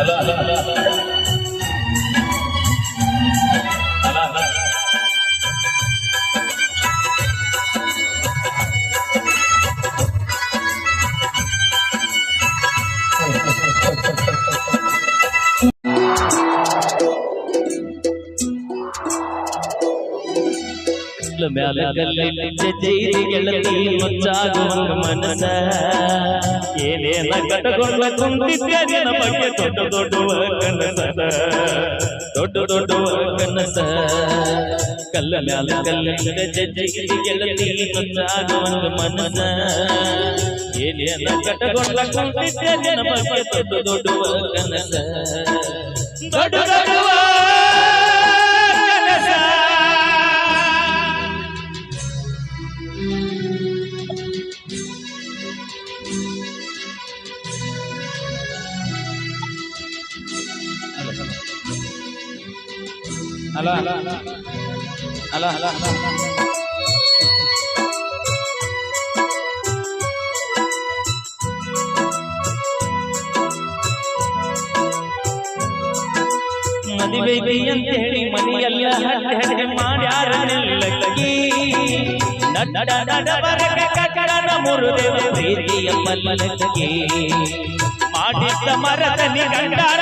Ada. ಮ್ಯಾಲ ಕಲ್ಲಿಟ್ಟ ಜೈಲಿ ಗೆಳತಿ ಮುಚ್ಚಾಗುವಂಗ ಮನಸ ಏನೇನ ಕಟಗೊಂಡ ಕುಂತಿದ್ದೇನೆ ನಮಗೆ ದೊಡ್ಡ ದೊಡ್ಡ ಕನಸ. ದೊಡ್ಡ ದೊಡ್ಡ ಕನಸ. ಕಲ್ಲ ಮ್ಯಾಲ ಕಲ್ಲಿಟ್ಟ ಜೈಲಿ ಗೆಳತಿ ಮುಚ್ಚಾಗುವಂಗ ಮನಸ ಏನೇನ ಕಟಗೊಂಡ ಕುಂತಿದ್ದೇನೆ ನಮಗೆ ದೊಡ್ಡ ದೊಡ್ಡ ಕನಸ. ದೊಡ್ಡ ದೊಡ್ಡ hello hello hello hello hello ಮದುವೆ ಅಂತ ಹೇಳಿ ಮನೆಯಲ್ಲ ಹಡ್ಡೆ ಮಾಡ್ಯಾರ ನಿಲ್ಲಕ್ಕಿ ನಡ ನಡವರಗ ಕಟ್ಟಡ ಮುರುದೇವ ಪ್ರೀತಿಯ ಪಲ್ಲಕ್ಕಿ ಮಾಡಿದ್ದ ಮರದ ನಿಗಂಡಾರ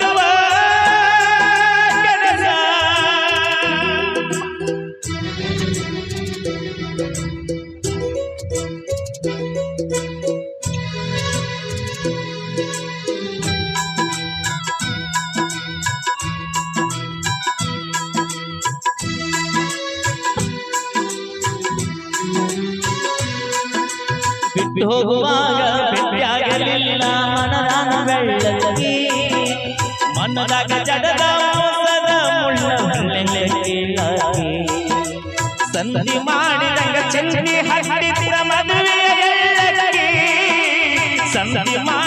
ಬಿಟ್ಟು ಹೋಗುವಾಗ ಭೇಟಿಯಾಗಲಿಲ್ಲ ಮನದಾನ ಬೆಳ್ಳಕ್ಕಿ. ಮನದಾಗ ಜಡದ ಮೋಸದ ಮುಳ್ಳ ಮುಳ್ಳೆಂಗೆ ಸಂಧಿ ಮಾಡಿದಂಗ ಚಂದಿ ಹಟ್ಟಿದ ಮದುವೆ ಸಂಧಿ ಮಾಡಿದಂಗ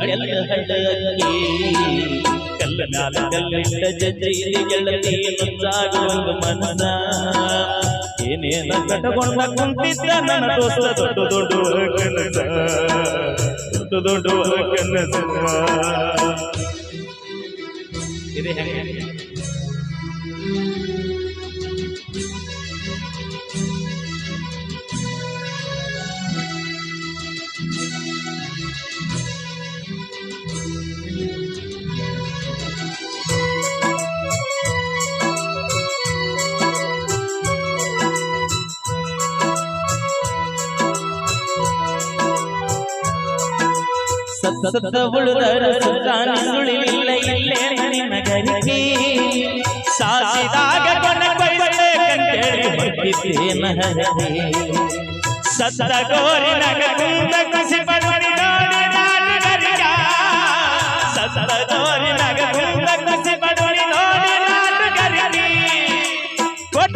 ಹಳ್ಳಕ್ಕಿ ಕಲ್ಲನಾಲ ಕಲ್ಲಿಂದ ಜಜ್ಜೈಲಿ ಗೆಳತಿ ಮುಂದಾಗುವಂಗ ಮನಸ ಏನೇನ ಕಟ್ಟಕೊಂಡ ಕುಂತಿದ್ದ ನನ್ನ ದೋಸ್ತ ದೊಡ್ಡ ದೊಡ್ಡ ಕನಸ ದೊಡ್ಡ ದೊಡ್ಡ ಕನಸ ಇದೆ ಹೆಂಗೆ? ಸತ್ತ ಉಳಿದರ ಸುತ್ತಾನ ಸುಳಿಲಿಲ್ಲ ಇಲ್ಲೇ ನಗರಿಕೆ ಸಾಸಿದಾಗ ಕೊನ ಕೊಯ್ಬೇಕಂತೇಳಿ ಹೊರಟಿದ್ದೇನ ಹರದೆ ಸತ್ತ ಗೋರಿ ನಗ ಕುಂದ ಕಸಿ ಪಡವಡಿ ನೋಡಿ ನಾಟಗರಿಗ ಸತ್ತ ಗೋರಿ ನಗ ಕುಂದ ಕಸಿ ಪಡವಡಿ ನೋಡಿ ನಾಟಗರಿಗಿ ಕೊಟ್ಟ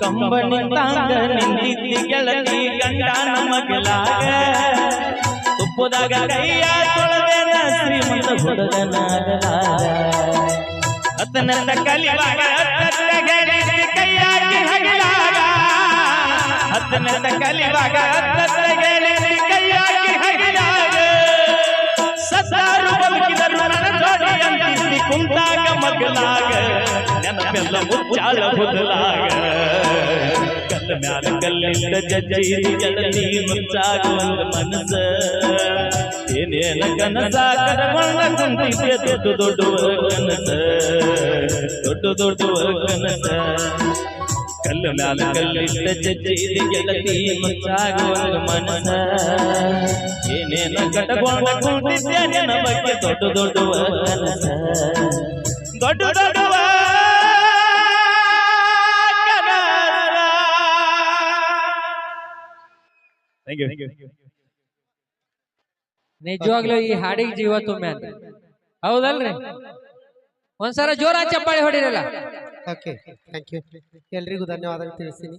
ಕಂಬನಿ ತಾಂಗ ನಿಂತಿದ್ದಿ ಗೆಳತಿ ಗಂಡನ ಮಗಲಾಗ ತುಪ್ಪದಾಗ ಕೈಯ ತೊಳೆದನ ಶ್ರೀಮಂತ ಹುಡುಗನಾಗಲಾಗ ಹತ್ತನಂದ ಕಲಿವಾಗ ಹತ್ತತ್ತ ಗೆಳೆಯರಿ ಕೈಯಾಗಿ ಹಗಿಲಾಗ ಹತ್ತನಂದ ಕಲಿವಾಗ ಹತ್ತತ್ತ ಗೆಳೆಯರಿ ಕೈಯಾಗಿ ಹಗಿಲಾಗ ಸತ್ತಾರು ಬದುಕಿದರು ನನ್ನ ಜೋಡಿ ಅಂತಿದ್ದಿ ಕುಂತಾಗ ಮಗಲಾಗ ನೆನಪೆಲ್ಲ ಮ್ಯಾಲ ಕಲ್ಲಿಂದ ಜಜ್ಜಿ ಗೆಳತಿ ಮುಚ್ಚಾಗುವಂಗ ಮನಸ ಏನೇನ ಕನಸ ಕರಗೊಂಡ ಕುಂತಿದ್ದೆ ದೊಡ್ಡ ಕನಸ ದೊಡ್ಡ ಕನಸ ಕಲ್ಲ ಮ್ಯಾಲ ಕಲ್ಲಿಂದ ಜಜ್ಜಿ ಗೆಳತಿ ಮುಚ್ಚಾಗುವಂಗ ಮನಸ ಏನೇನ ದೊಡ್ಡ ಕನಸ ದೊಡ್ಡ ನಿಜವಾಗ್ಲೂ ಈ ಹಾಡಿಗೆ ಜೀವ ತುಂಬ ಹೌದಲ್ರಿ? ಒಂದ್ಸಲ ಜೋರ ಚಪ್ಪಾಳೆ ಹೊಡಿರಲ್ಲ. ಓಕೆ ಥ್ಯಾಂಕ್ ಯು ಎಲ್ರಿಗೂ ಧನ್ಯವಾದ ತಿಳಿಸ್ತೀನಿ.